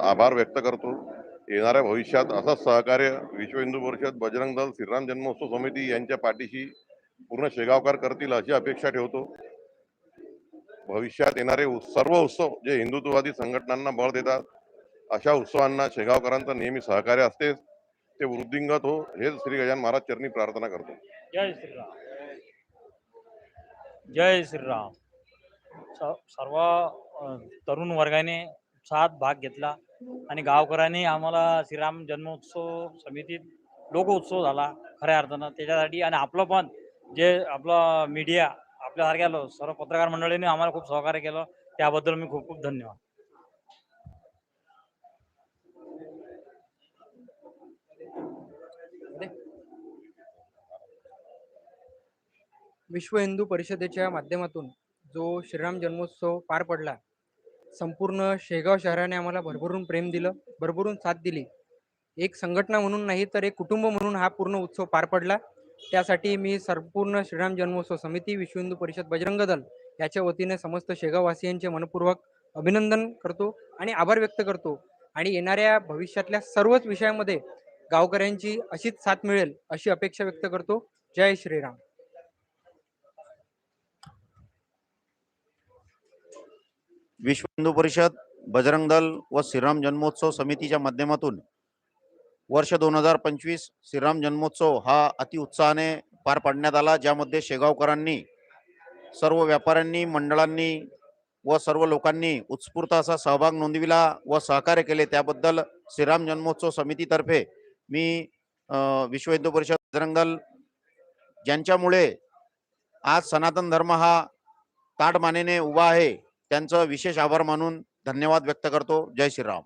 आभार व्यक्त करतो. येणाऱ्या भविष्यात असंच सहकार्य विश्व हिंदू परिषद बजरंग दल श्रीराम जन्मोत्सव समिती यांच्या पाठीशी पूर्ण शेगावकार करतील अशी अपेक्षा ठेवतो. भविष्यात येणारे सर्व उत्सव जे हिंदुत्ववादी संघटनांना बळ देतात अशा उत्सवांना शेगावकरांचं नेहमी सहकार्य असतेच ते वृद्धिंगत हो हेच श्री गजान महाराज चरणी प्रार्थना करतो. जय श्रीराम. जय श्रीराम. सर्व तरुण वर्गाने उत्साहात भाग घेतला आणि गावकऱ्यांनी आम्हाला श्रीराम जन्मोत्सव समितीत लोकोत्सव झाला खऱ्या अर्थानं. त्याच्यासाठी आणि आपलं पण जे आपलं मीडिया आपल्यासारख्या सर्व पत्रकार मंडळीने आम्हाला खूप सहकार्य केलं. त्याबद्दल मी खूप खूप धन्यवाद. विश्व हिंदू परिषदेच्या माध्यमातून जो श्रीराम जन्मोत्सव पार पडला संपूर्ण शेगाव शहराने आम्हाला भरभरून प्रेम दिलं भरभरून साथ दिली. एक संघटना म्हणून नाही तर एक कुटुंब म्हणून हा पूर्ण उत्सव पार पडला. त्यासाठी मी संपूर्ण श्रीराम जन्मोत्सव समिती विश्व हिंदू परिषद बजरंग दल याच्या वतीने समस्त शेगाववासियांचे मनपूर्वक अभिनंदन करतो आणि आभार व्यक्त करतो. आणि येणाऱ्या भविष्यातल्या सर्वच विषयामध्ये गावकऱ्यांची अशीच साथ मिळेल अशी अपेक्षा व्यक्त करतो. जय श्रीराम. विश्व हिंदू परिषद बजरंग दल व श्रीराम जन्मोत्सव समितीच्या माध्यमातून वर्ष दोन हजार पंचवीस श्रीराम जन्मोत्सव हा अतिउत्साहाने पार पाडण्यात आला ज्यामध्ये शेगावकरांनी सर्व व्यापाऱ्यांनी मंडळांनी व सर्व लोकांनी उत्स्फूर्त असा सहभाग नोंदविला व सहकार्य केले. त्याबद्दल श्रीराम जन्मोत्सव समितीतर्फे मी विश्व हिंदू परिषद बजरंग दल ज्यांच्यामुळे आज सनातन धर्म हा ताटमानेने उभा आहे त्यांचं विशेष आभार मानून धन्यवाद व्यक्त करतो. जय श्रीराम.